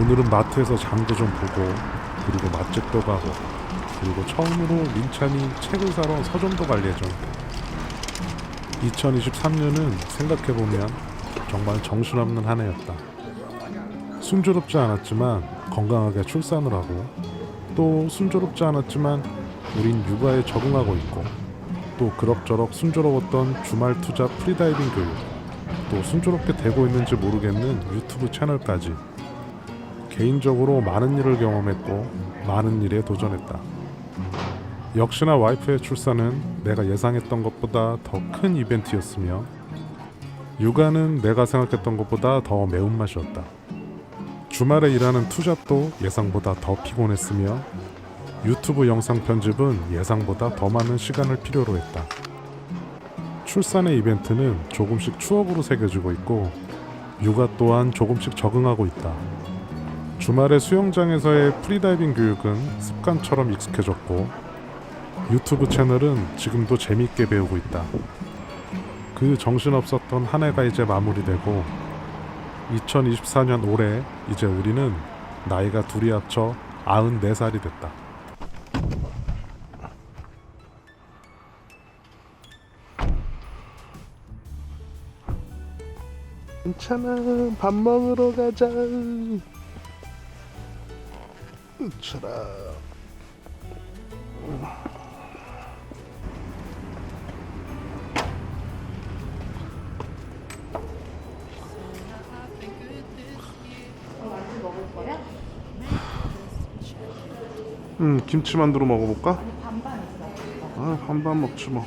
오늘은 마트에서 장도 좀 보고 그리고 맛집도 가고 그리고 처음으로 민찬이 책을 사러 서점도 갈 예정이다. 2023년은 생각해보면 정말 정신없는 한 해였다. 순조롭지 않았지만 건강하게 출산을 하고 또 순조롭지 않았지만 우린 육아에 적응하고 있고 또 그럭저럭 순조로웠던 주말 투자 프리다이빙 교육 또 순조롭게 되고 있는지 모르겠는 유튜브 채널까지 개인적으로 많은 일을 경험했고 많은 일에 도전했다. 역시나 와이프의 출산은 내가 예상했던 것보다 더 큰 이벤트였으며 육아는 내가 생각했던 것보다 더 매운맛이었다. 주말에 일하는 투잡도 예상보다 더 피곤했으며 유튜브 영상 편집은 예상보다 더 많은 시간을 필요로 했다. 출산의 이벤트는 조금씩 추억으로 새겨지고 있고 육아 또한 조금씩 적응하고 있다. 주말에 수영장에서의 프리다이빙 교육은 습관처럼 익숙해졌고 유튜브 채널은 지금도 재미있게 배우고 있다. 그 정신없었던 한 해가 이제 마무리되고 2024년 올해 이제 우리는 나이가 둘이 합쳐 94살이 됐다. 괜찮아 밥 먹으러 가자 괜찮아 응 김치 만두로 먹어볼까? 반반 있어요. 아 반반 먹지 뭐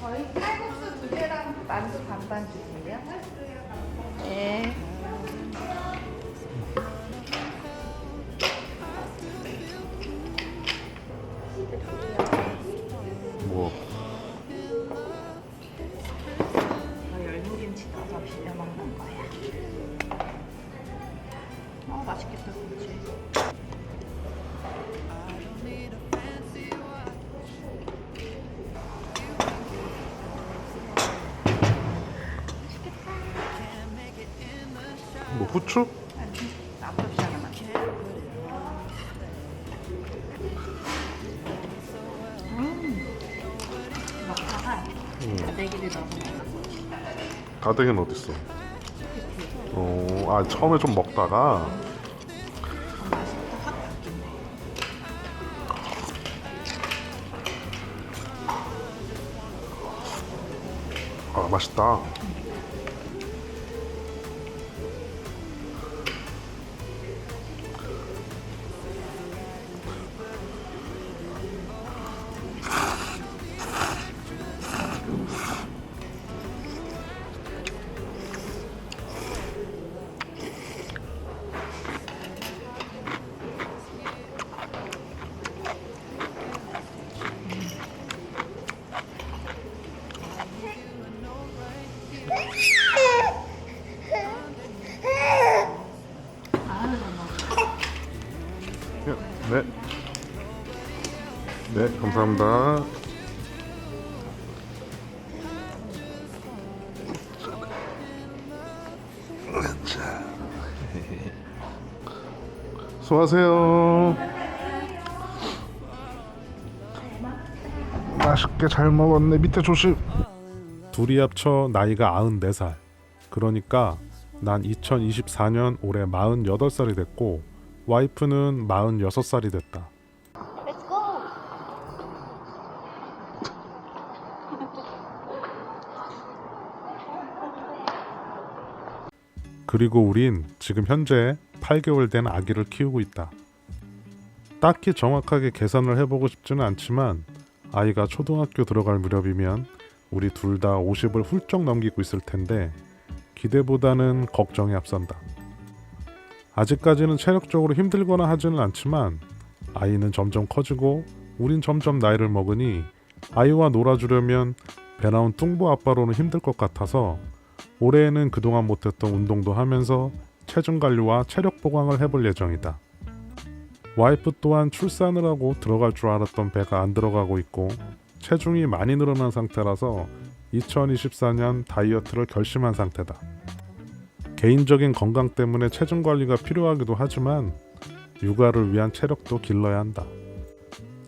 저희 칼국수 두 개랑 만두 반반 주세요. 네. 음. 먹다가 넣어서 먹는 다대기는 어딨어? 어, 아 처음에 좀 먹다가. 아 맛있다. 네. 네, 감사합니다. 자. 수고하세요. 맛있게 잘 먹었네. 밑에 조심. 둘이 합쳐 나이가 94살. 그러니까 난 2024년 올해 48살이 됐고 와이프는 46살이 됐다. 그리고 우린 지금 현재 8개월 된 아기를 키우고 있다. 딱히 정확하게 계산을 해보고 싶지는 않지만 아이가 초등학교 들어갈 무렵이면 우리 둘 다 50을 훌쩍 넘기고 있을 텐데 기대보다는 걱정이 앞선다. 아직까지는 체력적으로 힘들거나 하지는 않지만 아이는 점점 커지고 우린 점점 나이를 먹으니 아이와 놀아주려면 배 나온 뚱보 아빠로는 힘들 것 같아서 올해에는 그동안 못했던 운동도 하면서 체중 관리와 체력 보강을 해볼 예정이다. 와이프 또한 출산을 하고 들어갈 줄 알았던 배가 안 들어가고 있고 체중이 많이 늘어난 상태라서 2024년 다이어트를 결심한 상태다. 개인적인 건강 때문에 체중 관리가 필요하기도 하지만 육아를 위한 체력도 길러야 한다.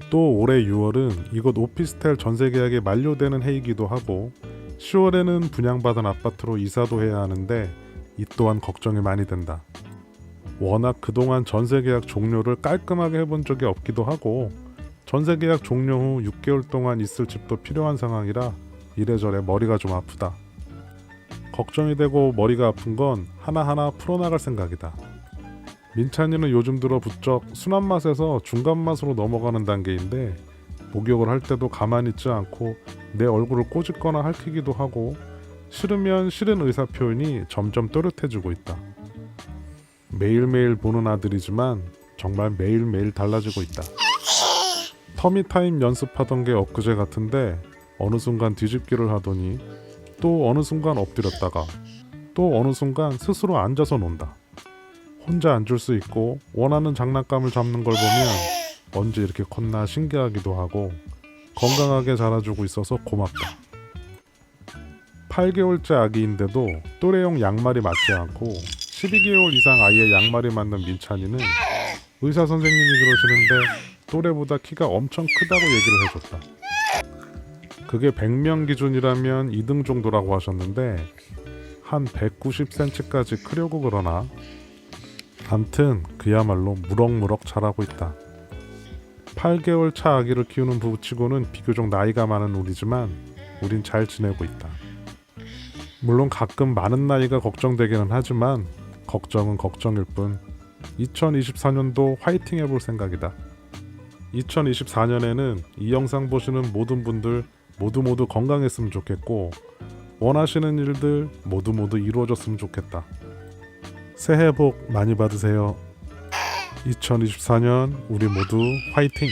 또 올해 6월은 이곳 오피스텔 전세 계약이 만료되는 해이기도 하고 10월에는 분양받은 아파트로 이사도 해야 하는데 이 또한 걱정이 많이 된다. 워낙 그동안 전세 계약 종료를 깔끔하게 해본 적이 없기도 하고 전세 계약 종료 후 6개월 동안 있을 집도 필요한 상황이라 이래저래 머리가 좀 아프다. 걱정이 되고 머리가 아픈 건 하나하나 풀어나갈 생각이다. 민찬이는 요즘 들어 부쩍 순한 맛에서 중간 맛으로 넘어가는 단계인데 목욕을 할 때도 가만히 있지 않고 내 얼굴을 꼬집거나 핥히기도 하고 싫으면 싫은 의사 표현이 점점 또렷해지고 있다. 매일매일 보는 아들이지만 정말 매일매일 달라지고 있다. 터미타임 연습하던 게 엊그제 같은데 어느 순간 뒤집기를 하더니 또 어느 순간 엎드렸다가 또 어느 순간 스스로 앉아서 논다. 혼자 앉을 수 있고 원하는 장난감을 잡는 걸 보면 언제 이렇게 컸나 신기하기도 하고 건강하게 자라주고 있어서 고맙다. 8개월째 아기인데도 또래용 양말이 맞지 않고 12개월 이상 아이의 양말이 맞는 민찬이는 의사 선생님이 그러시는데 또래보다 키가 엄청 크다고 얘기를 해줬다. 그게 100명 기준이라면 2등 정도라고 하셨는데 한 190cm까지 크려고 그러나 암튼 그야말로 무럭무럭 자라고 있다. 8개월 차 아기를 키우는 부부치고는 비교적 나이가 많은 우리지만 우린 잘 지내고 있다. 물론 가끔 많은 나이가 걱정되기는 하지만 걱정은 걱정일 뿐 2024년도 화이팅 해볼 생각이다. 2024년에는 이 영상 보시는 모든 분들 모두 모두 건강했으면 좋겠고 원하시는 일들 모두 모두 이루어졌으면 좋겠다. 새해 복 많이 받으세요. 2024년 우리 모두 화이팅!